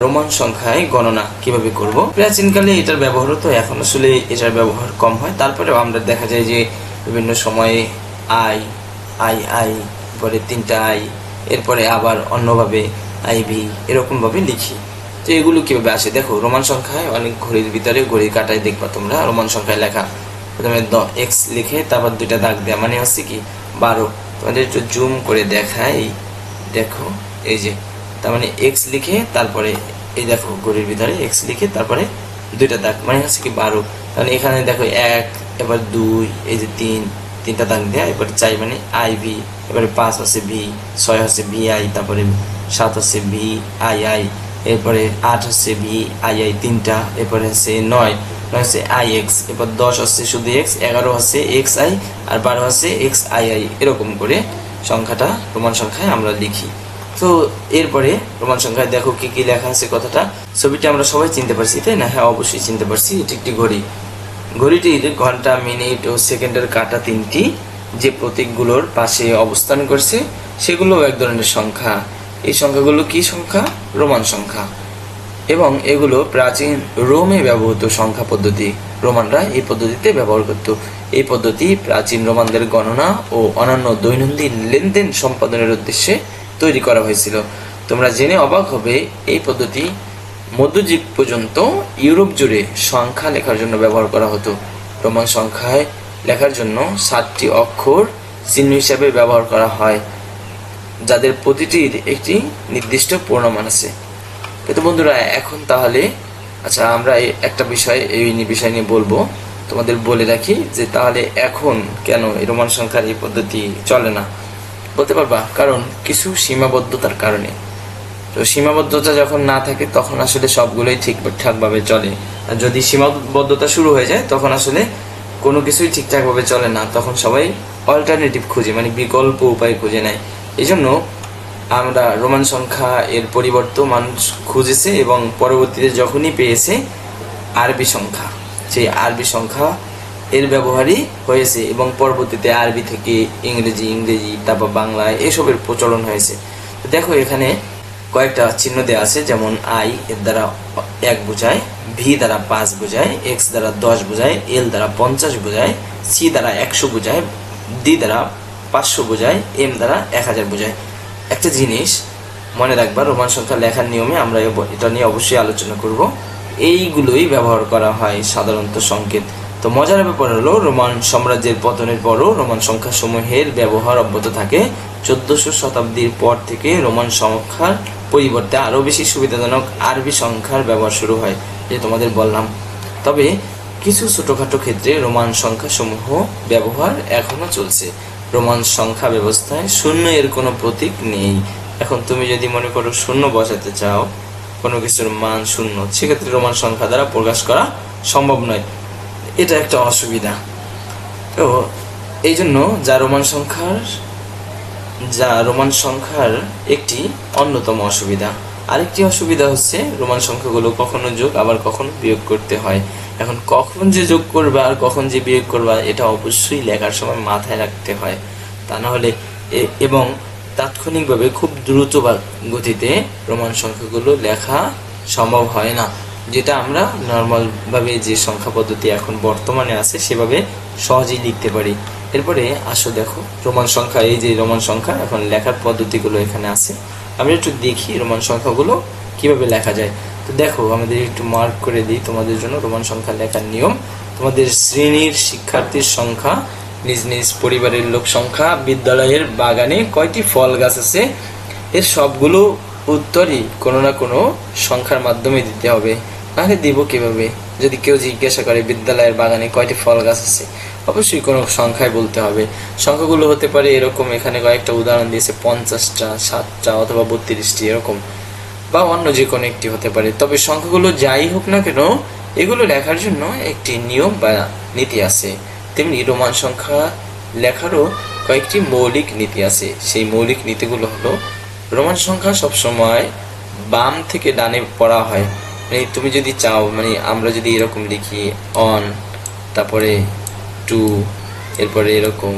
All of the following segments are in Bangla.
রোমান সংখ্যায় গণনা কীভাবে করব? প্রাচীনকালে এটার ব্যবহার হতো, এখন আসলে এটার ব্যবহার কম হয়। তারপরেও আমরা দেখা যায় যে বিভিন্ন সময়ে আই আই আই, পরে তিনটা আই, এরপরে আবার অন্যভাবে আইভি এরকমভাবে লিখি। তো এগুলো কীভাবে আসে? দেখো, রোমান সংখ্যায় অনেক ঘড়ির ভিতরে ঘড়ির কাটায় দেখবা তোমরা। রোমান সংখ্যায় লেখা, প্রথমে দ, এক্স লিখে তারপর দুইটা দাগ দেওয়া মানে হচ্ছে কি, বারো। তোমাদের একটু জুম করে দেখাই। দেখো, এই যে তার মানে এক্স লিখে তারপরে, এই দেখো ঘড়ির ভিতরে এক্স লিখে তারপরে দুইটা দাগ মানে হচ্ছে কি বারো। তাহলে এখানে দেখো এক, এবার দুই, এই যে তিন, তিনটা দাগ দেয়া, এবারে চাই মানে আই ভি এবারে পাঁচ হচ্ছে ভি ছয় হচ্ছে ভি আই তারপরে সাত হচ্ছে ভি আই আই এরপরে আট হচ্ছে ভি আই আই তিনটা, এরপরে হচ্ছে নয় নয় হচ্ছে আই এক্স এরপর দশ হচ্ছে শুধু এক্স এগারো হচ্ছে এক্স আই আর বারো হচ্ছে এক্স আই আই এরকম করে সংখ্যাটা, প্রমাণ সংখ্যায় আমরা লিখি। তো এরপরে রোমান সংখ্যায় দেখো কি কি লেখা আছে কথাটা। ছবিটা আমরা সবাই চিনতে পারছি, তাই না? হ্যাঁ অবশ্যই চিনতে পারছি। এটি একটি ঘড়ি। ঘড়িটির ঘণ্টা, মিনিট ও সেকেন্ডের কাটা তিনটি যে প্রতীকগুলোর পাশে অবস্থান করছে সেগুলো এক ধরনের সংখ্যা। এই সংখ্যাগুলো কি সংখ্যা? রোমান সংখ্যা। এবং এগুলো প্রাচীন রোমে ব্যবহৃত সংখ্যা পদ্ধতি। রোমানরা এই পদ্ধতিতে ব্যবহার করত। এই পদ্ধতি প্রাচীন রোমানদের গণনা ও অন্যান্য দৈনন্দিন লেনদেন সম্পাদনের উদ্দেশ্যে তৈরি করা হয়েছিল। তোমরা জেনে অবাক হবে, এই পদ্ধতি মধ্যযুগ পর্যন্ত ইউরোপ জুড়ে সংখ্যা লেখার জন্য ব্যবহার করা হতো। রোমান সংখ্যায় লেখার জন্য সাতটি অক্ষর চিহ্ন হিসাবে ব্যবহার করা হয়, যাদের প্রতিটির একটি নির্দিষ্ট পূর্ণমান আছে। কিন্তু বন্ধুরা, এখন তাহলে আচ্ছা আমরা একটা বিষয়, এই বিষয় নিয়ে বলব। তোমাদের বলে রাখি যে তাহলে এখন কেন রোমান সংখ্যার এই পদ্ধতি চলে না? বলতে পারবা? কারণ কিছু সীমাবদ্ধতার কারণে। তো সীমাবদ্ধতা যখন না থাকে, তখন আসলে সবগুলোই ঠিকঠাকভাবে চলে। আর যদি সীমাবদ্ধতা শুরু হয়ে যায়, তখন আসলে কোনো কিছুই ঠিকঠাকভাবে চলে না। তখন সবাই অল্টারনেটিভ খুঁজে মানে বিকল্প উপায় খুঁজে নেয়। এই জন্য আমরা রোমান সংখ্যা এর পরিবর্তন মানুষ খুঁজেছে এবং পরবর্তীতে যখনই পেয়েছে, আরবি সংখ্যা। সেই আরবি সংখ্যা এর ব্যবহারই হয়েছে এবং পরবর্তীতে আরবি থেকে ইংরেজি ইংরেজি, তারপর বাংলা এসবের প্রচলন হয়েছে। তো দেখো এখানে কয়েকটা চিহ্ন দেওয়া আছে, যেমন আই, এর দ্বারা এক বোঝায়, ভি দ্বারা পাঁচ বোঝায়, এক্স দ্বারা দশ বোঝায়, এল দ্বারা পঞ্চাশ বোঝায়, সি দ্বারা একশো বোঝায়, ডি দ্বারা পাঁচশো বোঝায়, এম দ্বারা এক হাজার বোঝায়। একটা জিনিস মনে রাখবা, রোমান সংখ্যা লেখার নিয়মে আমরা এটা নিয়ে অবশ্যই আলোচনা করব। এইগুলোই ব্যবহার করা হয় সাধারণত সংকেত। তো মজার ব্যাপার হলো, রোমান সাম্রাজ্যের পতনের পরও রোমান সংখ্যা সমূহের ব্যবহার অব্যাহত থাকে। চোদ্দশো শতাব্দীর পর থেকে রোমান সংখ্যার পরিবর্তে আরও বেশি সুবিধাজনক আরবি সংখ্যার ব্যবহার শুরু হয়, যে তোমাদের বললাম। তবে কিছু ছোটোখাটো ক্ষেত্রে রোমান সংখ্যা সমূহ ব্যবহার এখনও চলছে। রোমান সংখ্যা ব্যবস্থায় শূন্য এর কোনো প্রতীক নেই। এখন তুমি যদি মনে করো শূন্য বসাতে চাও, কোনো কিছুর মান শূন্য, সেক্ষেত্রে রোমান সংখ্যা দ্বারা প্রকাশ করা সম্ভব নয়। এটা একটা অসুবিধা। তো এই জন্য যা রোমান সংখ্যার, যা রোমান সংখ্যার একটি অন্যতম অসুবিধা। আরেকটি অসুবিধা হচ্ছে রোমান সংখ্যাগুলো কখনো যোগ, আবার কখনো বিয়োগ করতে হয়। এখন কখন যে যোগ করবা আর কখন যে বিয়োগ করবা, এটা অবশ্যই লেখার সময় মাথায় রাখতে হয়। তা না হলে এবং তাৎক্ষণিকভাবে খুব দ্রুত গতিতে রোমান সংখ্যাগুলো লেখা সম্ভব হয় না। যেটা আমরা নর্মাল ভাবে যে সংখ্যা পদ্ধতি এখন বর্তমানে আছে, সেভাবে সহজেই লিখতে পারি। এরপরে আসো দেখো, রোমান সংখ্যা, এই যে রোমান সংখ্যা, এখন লেখার পদ্ধতিগুলো এখানে আছে। আমরা একটু দেখি রোমান সংখ্যাগুলো কীভাবে লেখা যায়। তো দেখো, আমাদের একটু মার্ক করে দিই তোমাদের জন্য, রোমান সংখ্যা লেখার নিয়ম। তোমাদের শ্রেণির শিক্ষার্থীর সংখ্যা, নিজ নিজ পরিবারের লোক সংখ্যা, বিদ্যালয়ের বাগানে কয়টি ফল গাছ আছে, এর সবগুলো উত্তরই কোনো না কোনো সংখ্যার মাধ্যমে দিতে হবে। তাহলে দিব কীভাবে? যদি কেউ জিজ্ঞাসা করে, বিদ্যালয়ের বাগানে কয়টি ফল গাছ আছে? অবশ্যই কোনো সংখ্যায় বলতে হবে। সংখ্যাগুলো হতে পারে এরকম, এখানে কয়েকটা উদাহরণ দিয়েছে, পঞ্চাশটা সাতটা অথবা বত্রিশটি, এরকম। বা অন্য যে কোনো একটি হতে পারে। তবে সংখ্যাগুলো যাই হোক না কেন, এগুলো লেখার জন্য একটি নিয়ম বা নীতি আছে। তেমনি রোমান সংখ্যা লেখারও কয়েকটি মৌলিক নীতি আছে। সেই মৌলিক নীতিগুলো হলো রোমান সংখ্যা সবসময় বাম থেকে ডানে পড়া হয়। মানে তুমি যদি চাও মানে আমরা যদি এরকম লিখি অন তারপরে টু এরপরে এরকম,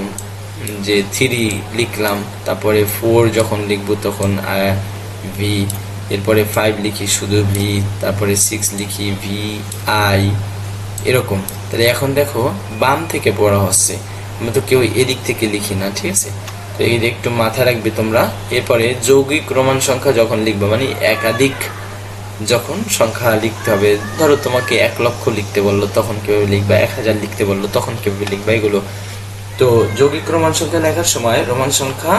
যে থ্রি লিখলাম, তারপরে ফোর যখন লিখব তখন ভি এরপরে ফাইভ লিখি শুধু ভি তারপরে সিক্স লিখি ভি আই এরকম। তাহলে এখন দেখো, বাম থেকে পড়া হচ্ছে। আমরা তো কেউ এদিক থেকে লিখি না, ঠিক আছে? তো এই একটু মাথায় রাখবে তোমরা। এরপরে যৌগিক রোমান সংখ্যা যখন লিখবে মানে একাধিক যখন সংখ্যা লিখতে হবে, ধরো তোমাকে এক লক্ষ লিখতে বলল, তখন কীভাবে লিখবা? এক হাজার লিখতে বলল, তখন কীভাবে লিখবা? এগুলো। তো যৌগিক রোমান সংখ্যা লেখার সময় রোমান সংখ্যা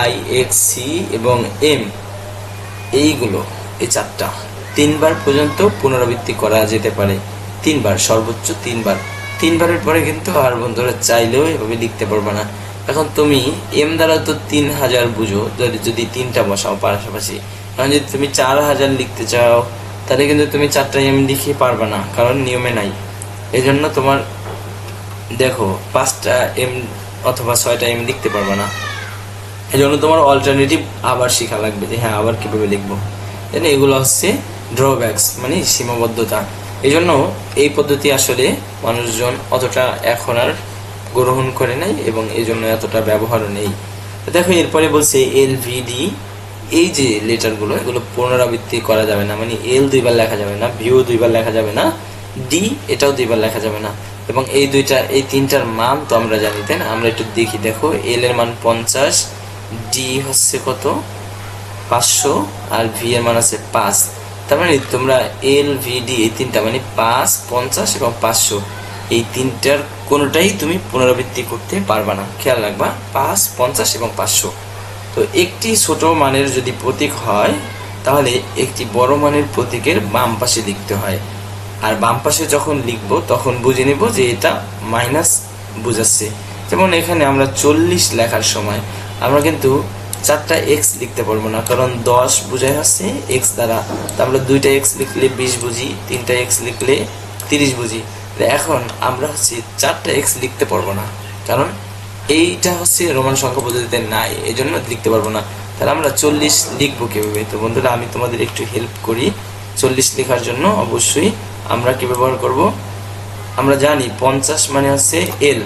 আই এক্স সি এবং এম, এইগুলো, এই চারটা তিনবার পর্যন্ত পুনরাবৃত্তি করা যেতে পারে। তিনবার, সর্বোচ্চ তিনবার। তিনবারের পরে কিন্তু আর বন্ধুরা চাইলেও এভাবে লিখতে পারবে না। এখন তুমি এম দ্বারা তো তিন হাজার বুঝো যদি তিনটা বসাও পাশাপাশি। এখন যদি তুমি চার হাজার লিখতে চাও, তাহলে কিন্তু তুমি চারটা এম লিখে পারবে না, কারণ নিয়মে নাই। এই জন্য তোমার, দেখো, পাঁচটা এম অথবা ছয়টা এম লিখতে পারবে না। এই জন্য তোমার অল্টারনেটিভ আবার শেখা লাগবে যে হ্যাঁ আবার কীভাবে লিখব। তাহলে এগুলো হচ্ছে ড্রব্যাকস মানে সীমাবদ্ধতা। এই জন্য এই পদ্ধতি আসলে মানুষজন অতটা এখন আর গ্রহণ করে নাই এবং এই জন্য এতটা ব্যবহারও নেই। দেখো, এরপরে বলছে এল ভিডি এই যে লেটারগুলো এগুলো পুনরাবৃত্তি করা যাবে না মানে এল দুইবার লেখা যাবে না ভিও দুইবার লেখা যাবে না, ডি এটাও দুইবার লেখা যাবে না। এবং এই দুইটা, এই তিনটার মান তো আমরা জানি, তাই না? আমরা একটু দেখি, দেখো এল এর মান পঞ্চাশ ডি হচ্ছে কত? পাঁচশো, আর ভি এর মান আছে পাঁচ। তার মানে তোমরা এল ভি ডি এই তিনটা মানে পাঁচ, পঞ্চাশ এবং পাঁচশো, এই তিনটার কোনোটাই তুমি পুনরাবৃত্তি করতে পারবা না। খেয়াল রাখবা, পাঁচ, পঞ্চাশ এবং পাঁচশো। তো একটি ছোট মানের যদি প্রতীক হয়, তাহলে একটি বড় মানের প্রতীকের বাম পাশে লিখতে হয়। আর বাম পাশে যখন লিখব, তখন বুঝে নেব যে এটা মাইনাস বুঝাচ্ছে। যেমন এখানে আমরা চল্লিশ লেখার সময়, আমরা কিন্তু চারটা এক্স লিখতে পারব না, কারণ দশ বুঝাই হচ্ছে এক্স দ্বারা। তা আমরা দুইটা এক্স লিখলে বিশ বুঝি, তিনটা এক্স লিখলে তিরিশ বুঝি। এখন আমরা হচ্ছে চারটা এক্স লিখতে পারব না। কারণ এইটা হচ্ছে রোমান সংখ্যা পদ্ধতিতে নাই এই জন্য লিখতে পারব না। তাহলে আমরা চল্লিশ লিখব কীভাবে? তো বন্ধুরা, আমি তোমাদের একটু হেল্প করি। চল্লিশ লেখার জন্য অবশ্যই আমরা কি ব্যবহার করব? আমরা জানি পঞ্চাশ মানে হচ্ছে এল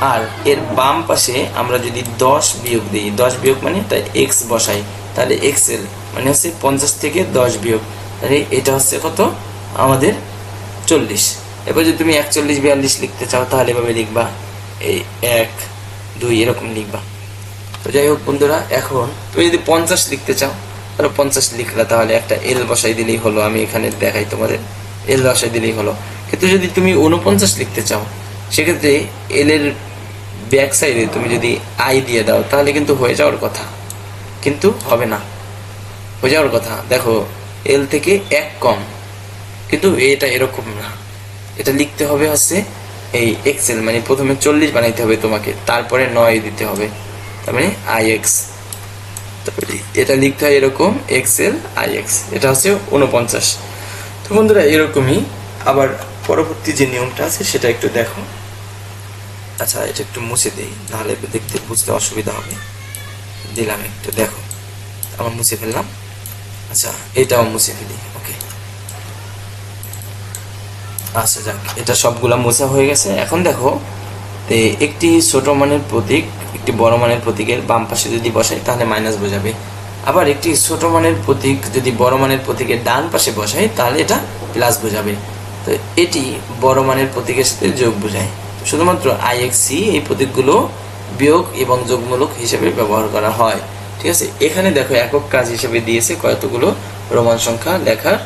আর এর বাম পাশে আমরা যদি দশ বিয়োগ দিই, দশ বিয়োগ মানে তাই এক্স বসাই। তাহলে এক্স এল মানে হচ্ছে পঞ্চাশ থেকে দশ বিয়োগ। তাহলে এটা হচ্ছে কত? আমাদের চল্লিশ। এবার যদি তুমি একচল্লিশ, বিয়াল্লিশ লিখতে চাও, তাহলে এভাবে লিখবা। এই এক, দুই, এরকম লিখবা। তো যাই হোক বন্ধুরা, এখন তুমি যদি পঞ্চাশ লিখতে চাও, তাহলে পঞ্চাশ লিখলা তাহলে একটা এল বসাই দিলেই হলো, আমি এখানে দেখাই তোমাদের। এল বসাই দিলেই হলো। কিন্তু যদি তুমি উনপঞ্চাশ লিখতে চাও, সেক্ষেত্রে এল এর ব্যাক সাইডে তুমি যদি আই দিয়ে দাও, তাহলে কিন্তু হয়ে যাওয়ার কথা। কিন্তু হবে না। হয়ে যাওয়ার কথা। দেখো এল থেকে এক কম। কিন্তু এটা এরকম না। এটা লিখতে হবে হচ্ছে এই এক্সেল মানে প্রথমে চল্লিশ বানাইতে হবে তোমাকে, তারপরে নয় দিতে হবে। তার মানে আই এক্স এটা লিখতে হয় এরকম এক্সেল আই এক্স এটা হচ্ছে উনপঞ্চাশ তো বন্ধুরা, এরকমই। আবার পরবর্তী যে নিয়মটা আছে, সেটা একটু দেখো। আচ্ছা এটা একটু মুছে দিই, নাহলে দেখতে বুঝতে অসুবিধা হবে। দিলাম একটু, দেখো। আমার মুছে ফেললাম। আচ্ছা এটাও মুছে ফেলি, ওকে। আচ্ছা যাক, এটা সবগুলা মোছা হয়ে গেছে। এখন দেখো, তে একটি ছোট মানের প্রতীক, একটি বড় মানের প্রতীকের বাম পাশে যদি বসাই, তাহলে মাইনাস বোঝাবে। আবার একটি ছোট মানের প্রতীক যদি বড় মানের প্রতীকের ডান পাশে বসাই, তাহলে এটা প্লাস বোঝাবে। তো এটি বড় মানের প্রতীকের সাথে যোগ বোঝায়। শুধুমাত্র আইএক্সি এই প্রতীকগুলো বিয়োগ এবং যোগমূলক হিসেবে ব্যবহার করা হয়। ঠিক আছে? এখানে দেখো একক কাজ হিসেবে দিয়েছে কতগুলো? রোমান সংখ্যা, লেখার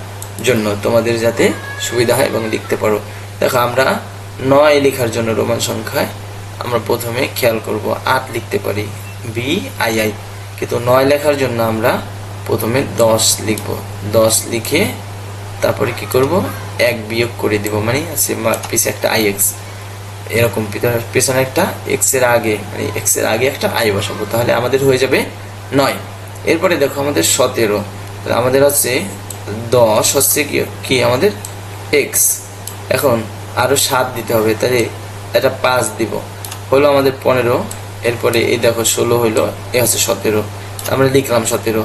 জন্য তোমাদের যাতে সুবিধা হয় এবং লিখতে পারো। দেখো, আমরা নয় লেখার জন্য রোমান সংখ্যায় আমরা প্রথমে খেয়াল করব, আট লিখতে পারি, বি, আই আই। কিন্তু নয় লেখার জন্য আমরা প্রথমে দশ লিখব। দশ লিখে তারপরে কি করব? এক বিয়োগ করে দিব মানে আছে পিছে একটা আই এক্স এরকম পিছনে- একটা এক্সের আগে মানে এক্সের আগে একটা আই বসাবো, তাহলে আমাদের হয়ে যাবে নয়। এরপরে দেখো, আমাদের সতেরো। আমাদের হচ্ছে দশ হচ্ছে কি কি আমাদের এক্স এখন আরও সাত দিতে হবে, তাহলে এটা পাঁচ দিব। হলো আমাদের পনেরো, এরপরে এই দেখো ষোলো হইল, এ হচ্ছে সতেরো। আমরা লিখলাম সতেরো।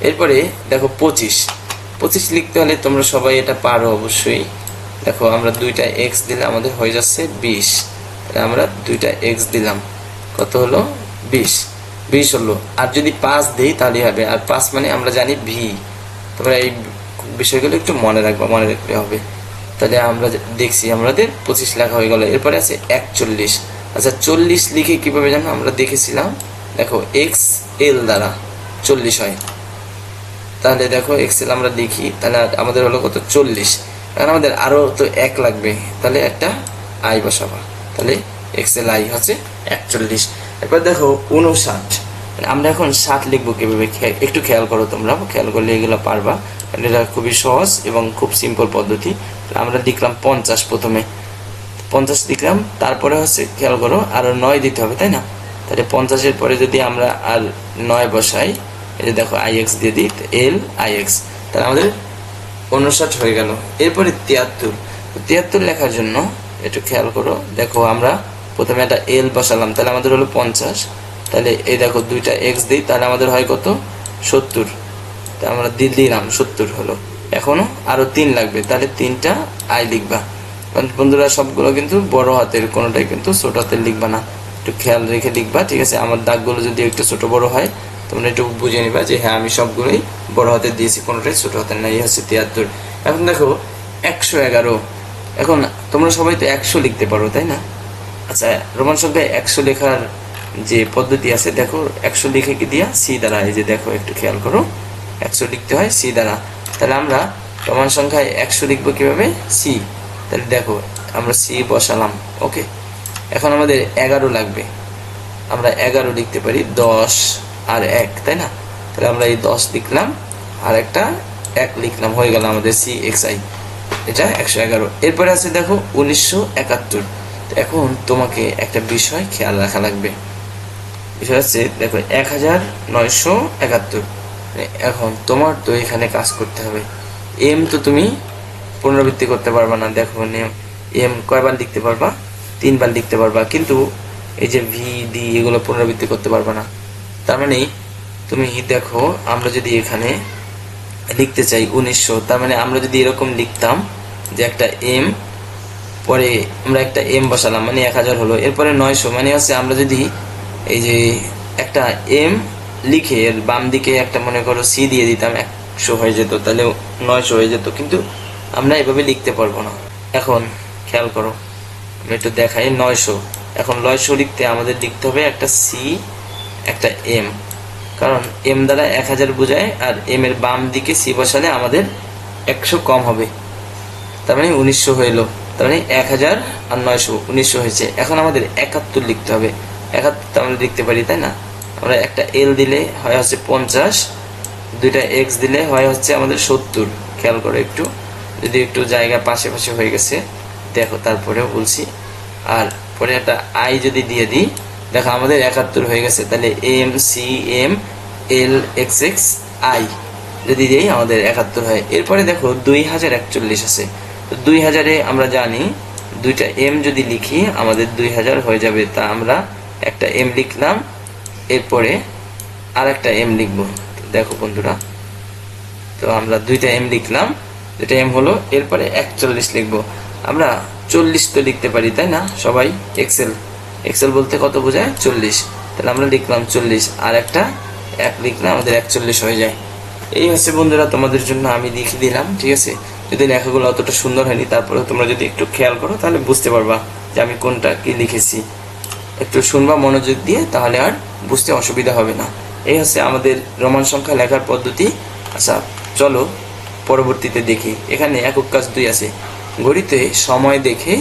এরপরে দেখো পঁচিশ। পঁচিশ লিখতে হলে তোমরা সবাই এটা পারো অবশ্যই। দেখো আমরা দুইটা এক্স দিলে আমাদের হয়ে যাচ্ছে বিশ। আমরা দুইটা এক্স দিলাম। কত হলো? বিশ। বিশ হলো। আর যদি পাঁচ দিই তাহলে হবে। আর পাঁচ মানে আমরা জানি ভি। তোমরা এই বিষয়গুলো একটু মনে রাখবা, মনে রাখলে হবে। তাহলে আমরা দেখছি, আমাদের পঁচিশ লেখা হয়ে গেল। এরপরে আছে একচল্লিশ। আচ্ছা চল্লিশ লিখে কীভাবে জানো? আমরা দেখেছিলাম, দেখো এক্স এল দ্বারা চল্লিশ হয়। তাহলে দেখো এক্সেল আমরা লিখি, তাহলে আমাদের হলো কত? চল্লিশ। কারণ আমাদের আরও তো এক লাগবে। তাহলে একটা আই বসাবা। তাহলে এক্সেল আই হচ্ছে একচল্লিশ। এরপর দেখো উনষাট আমরা এখন ষাট লিখব কীভাবে? একটু খেয়াল করো তোমরা। খেয়াল করলে এগুলো পারবা। এটা খুবই সহজ এবং খুব সিম্পল পদ্ধতি। আমরা লিখলাম পঞ্চাশ প্রথমে। পঞ্চাশ লিখলাম, তারপরে হচ্ছে খেয়াল করো আরও নয় দিতে হবে, তাই না? তাহলে পঞ্চাশের পরে যদি আমরা আর নয় বসাই এটা দেখো আই এক্স দিয়ে দিই এল আই এক্স তাহলে আমাদের উনষাট হয়ে গেল। এরপরে তিয়াত্তর। তিয়াত্তর লেখার জন্য একটু খেয়াল করো। দেখো আমরা প্রথমে একটা এল বসালাম, তাহলে আমাদের হলো পঞ্চাশ। তাহলে এই দেখো দুইটা এক্স দিই, তাহলে আমাদের হয় কত? সত্তর। তা আমরা দিয়ে দিলাম, সত্তর হলো। এখনও আরও তিন লাগবে, তাহলে তিনটা আই লিখবা। বন্ধুরা, সবগুলো কিন্তু বড় হাতের, কোনোটাই কিন্তু ছোট হাতের লিখবা না। একটু খেয়াল রেখে লিখবা, ঠিক আছে? আমার দাগগুলো যদি একটু ছোট বড় হয়, তোমরা একটু বুঝে নিবা যে হ্যাঁ আমি সবগুলোই বড় হাতের দিয়েছি, কোনোটাই ছোট হাতের নাই হচ্ছে তিয়াত্তর। এখন দেখো, একশো এগারো। এখন তোমরা সবাই তো একশো লিখতে পারো, তাই না? আচ্ছা রোমান সংখ্যায় একশো লেখার যে পদ্ধতি আছে, দেখো, একশো লিখে কি দিয়া সি দ্বারা, এই যে দেখো, একটু খেয়াল করো, একশো লিখতে হয় সি দ্বারা। তাহলে আমরা রোমান সংখ্যায় একশো লিখব কীভাবে? সি। তাহলে দেখো, আমরা সি বসালাম, ওকে? এখন আমাদের এগারো লাগবে। আমরা এগারো লিখতে পারি, দশ আর এক, তাই না? তাহলে আমরা এই দশ লিখলাম, আর একটা এক লিখলাম, হয়ে গেল আমাদের সি এক্স আই। এটা একশো এগারো। এরপরে আছে দেখো, উনিশশো একাত্তর। এখন তোমাকে একটা বিষয় খেয়াল রাখা লাগবে। বিষয় হচ্ছে, দেখো, এক হাজার নয়শো একাত্তর। মানে এখন তোমার তো এখানে কাজ করতে হবে। এম তো তুমি পুনরাবৃত্তি করতে পারবা না, দেখো এম কয়বার লিখতে পারবা? তিনবার লিখতে পারবা, কিন্তু এই যে ভি ডি এগুলো পুনরাবৃত্তি করতে পারবা না। তার মানে তুমি দেখো, আমরা যদি এখানে লিখতে চাই উনিশশো, তার মানে আমরা যদি এরকম লিখতাম যে একটা এম পরে আমরা একটা এম বসালাম মানে এক হাজার হলো। এরপরে নয়শো মানে হচ্ছে আমরা যদি এই যে একটা এম লিখে এর বাম দিকে একটা মনে করো সি দিয়ে দিতাম, একশো হয়ে যেত, তাহলে নয়শো হয়ে যেত, কিন্তু আমরা এভাবে লিখতে পারব না। এখন খেয়াল করো, আমি একটু দেখাই, নয়শো। এখন নয়শো লিখতে আমাদের লিখতে হবে একটা সি একটা এম কারণ এম দ্বারা এক হাজার বোঝায়, আর এম এর বাম দিকে সি বসালে আমাদের একশো কম হবে। তার মানে উনিশশো হইল তার মানে এক হাজার আর নয়শো, উনিশশো হয়েছে। এখন আমাদের একাত্তর লিখতে হবে। একাত্তর আমরা লিখতে পারি, তাই না? আমরা একটা এল দিলে হয় হচ্ছে পঞ্চাশ, দুইটা এক্স দিলে হয় হচ্ছে আমাদের সত্তর। খেয়াল করো একটু, যদি একটু জায়গা পাশে পাশে হয়ে গেছে, দেখো তারপরেও বলছি। আর পরে একটা আই যদি দিয়ে দিই, দেখো আমাদের একাত্তর হয়ে গেছে, তাহলে M C M L X X I যদি দিই, আমাদের একাত্তর হয়। এরপরে দেখো দুই হাজার একচল্লিশ আছে। তো দুই হাজারে আমরা জানি, দুইটা এম যদি লিখি, আমাদের দুই হাজার হয়ে যাবে। তা আমরা একটা এম লিখলাম, এরপরে আর একটা এম লিখব। দেখো বন্ধুরা, তো আমরা দুইটা এম লিখলাম, দুইটা এম হলো, এরপরে একচল্লিশ লিখব। আমরা চল্লিশ তো লিখতে পারি, তাই না? সবাই এক্সেল এক্সেল বলতে কত বোঝায়? চল্লিশ। তাহলে আমরা লিখলাম চল্লিশ, আর একটা এক লিখলে আমাদের একচল্লিশ হয়ে যায়। এই হচ্ছে বন্ধুরা, তোমাদের জন্য আমি লিখে দিলাম, ঠিক আছে? যদি লেখাগুলো অতটা সুন্দর হয়নি তারপরে তোমরা যদি একটু খেয়াল করো, তাহলে বুঝতে পারবা যে আমি কোনটা কি লিখেছি। একটু শুনবা, মনোযোগ দিয়ে, তাহলে আর বুঝতে অসুবিধা হবে না। এই হচ্ছে আমাদের রোমান সংখ্যা লেখার পদ্ধতি। আচ্ছা চলো পরবর্তীতে দেখি। এখানে একক কাজ দুই আছে। ঘড়িতে সময় দেখে,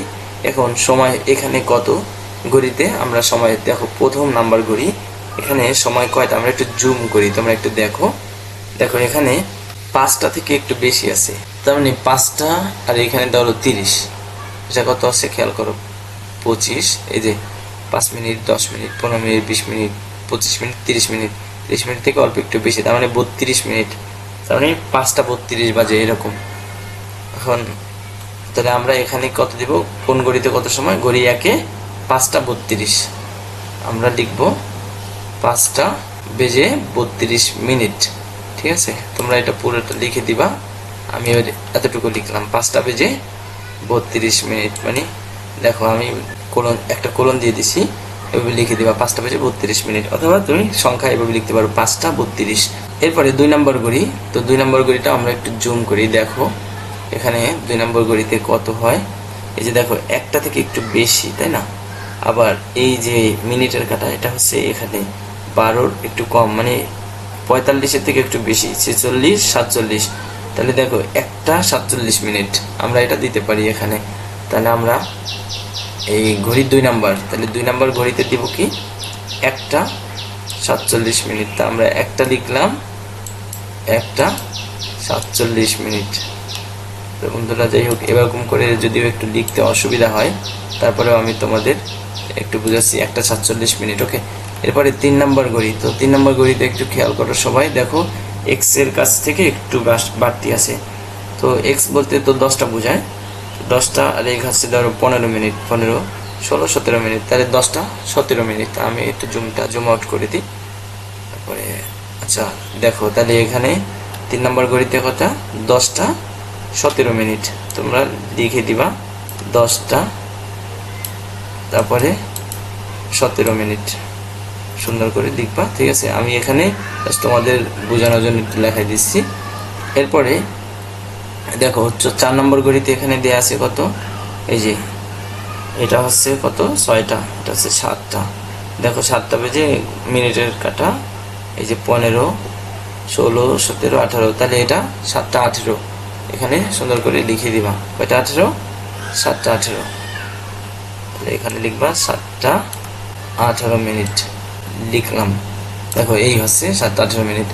এখন সময় এখানে কত? ঘড়িতে আমরা সময় দেখো, প্রথম নাম্বার ঘড়ি। এখানে সময় কয়টা? আমরা একটু জুম করি, তোমরা একটু দেখো। দেখো, এখানে পাঁচটা থেকে একটু বেশি আছে। তার মানে পাঁচটা, আর এখানে হলো তিরিশ। এটা কত আছে? খেয়াল করো, পঁচিশ। এই যে পাঁচ মিনিট, দশ মিনিট, পনেরো মিনিট, বিশ মিনিট, পঁচিশ মিনিট, তিরিশ মিনিট তিরিশ মিনিট থেকে অল্প একটু বেশি, তার মানে বত্রিশ মিনিট। তার মানে পাঁচটা বত্রিশ বাজে এরকম। এখন তাহলে আমরা এখানে কত দিব? কোন ঘড়িতে কত সময়? ঘড়ি একে পাঁচটা বত্রিশ। আমরা লিখব পাঁচটা বেজে বত্রিশ মিনিট। ঠিক আছে? তোমরা এটা পুরোটা লিখে দিবা। আমি এতটুকু লিখলাম। পাঁচটা বেজে বত্রিশ মিনিট মানে দেখো, আমি কোলন, একটা কোলন দিয়ে দিছি, এভাবে লিখে দিবা পাঁচটা বেজে বত্রিশ মিনিট, অথবা তুমি সংখ্যা এভাবে লিখতে পারো পাঁচটা বত্রিশ। এরপরে দুই নম্বর গড়ি তো দুই নম্বর গড়িটা আমরা একটু জুম করি, দেখো, এখানে দুই নম্বর গড়িতে কত হয়? এই যে দেখো, একটা থেকে একটু বেশি, তাই না? আবার এই যে মিনিটের কাটা, এটা হচ্ছে এখানে বারোর একটু কম মানে পঁয়তাল্লিশের থেকে একটু বেশি, ছেচল্লিশ, সাতচল্লিশ। তাহলে দেখো, একটা সাতচল্লিশ মিনিট, আমরা এটা দিতে পারি এখানে। তাহলে আমরা এই ঘড়ির দুই নাম্বার, তাহলে দুই নাম্বার ঘড়িতে দিব কি? একটা সাতচল্লিশ মিনিট। তা আমরা একটা লিখলাম, একটা সাতচল্লিশ মিনিট। বন্ধুরা, যাই হোক, এরকম করে যদিও একটু লিখতে অসুবিধা হয়, তারপরেও আমি তোমাদের একটু বুঝাচ্ছি, একটা সাতচল্লিশ মিনিট, ওকে? এরপরে তিন নম্বর ঘড়ি। তো তিন নম্বর ঘড়িতে একটু খেয়াল করো সবাই, দেখো এক্সের কাছ থেকে একটু বাড়তি আছে। তো এক্স বলতে তো দশটা বোঝায়। দশটা, আর এই হচ্ছে ধরো পনেরো মিনিট, পনেরো, ষোলো, সতেরো মিনিট, তাহলে দশটা, সতেরো মিনিট। আমি একটু জুমটা জুম আউট করে দিই। তারপরে আচ্ছা দেখো, তাহলে এখানে তিন নম্বর ঘড়িতে কথা দশটা, সতেরো মিনিট। তোমরা লিখে দিবা, দশটা, তারপরে সতেরো মিনিট। সুন্দর করে লিখবা, ঠিক আছে? আমি এখানে তোমাদের বোঝানোর জন্য একটু লেখাই দিচ্ছি। এরপরে দেখো চার নম্বর ঘড়িতে এখানে দেয়া আছে কত? এই যে, এটা হচ্ছে কত? ছয়টা, এটা হচ্ছে সাতটা। দেখো, সাতটা বেজে মিনিটের কাটা। এই যে পনেরো, ষোলো, সতেরো, আঠারো, তাহলে এটা সাতটা আঠেরো। এখানে সুন্দর করে লিখে দিবা। কয়টা আঠেরো? সাতটা আঠেরো। তাহলে এখানে লিখবা সাতটা আঠারো মিনিট। লিখলাম। দেখো, এই হচ্ছে সাতটা আঠেরো মিনিট।